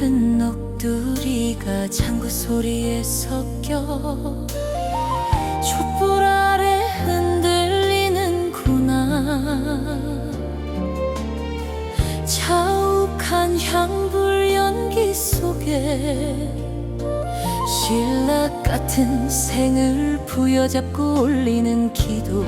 은 녹두리가 창구 소리에 섞여 촛불 아래 흔들리는구나. 자욱한 향불 연기 속에 신락 같은 생을 부여잡고 올리는 기도.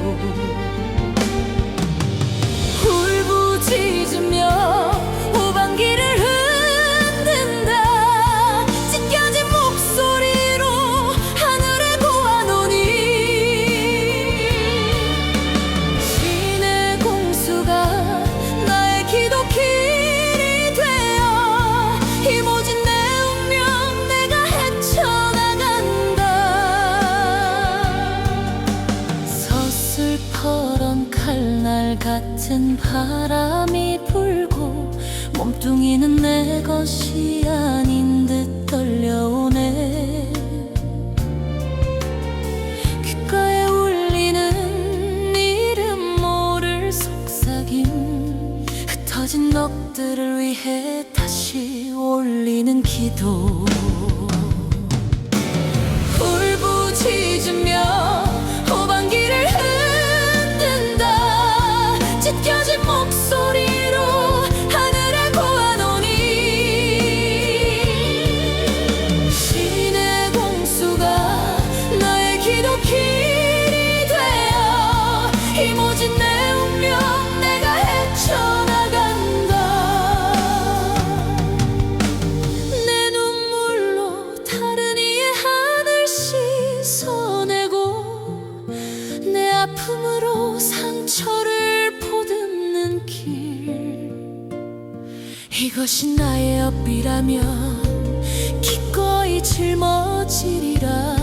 같은 바람이 불고 몸뚱이는 내 것이 아닌 듯 떨려오네. 귓가에 울리는 이름 모를 속삭임 흩어진 넋들을 위해 다시 올리는 기도 힘오진 내 운명 내가 헤쳐나간다. 내 눈물로 다른 이의 하늘 씻어내고 내 아픔으로 상처를 보듬는 길. 이것이 나의 업이라면 기꺼이 짊어지리라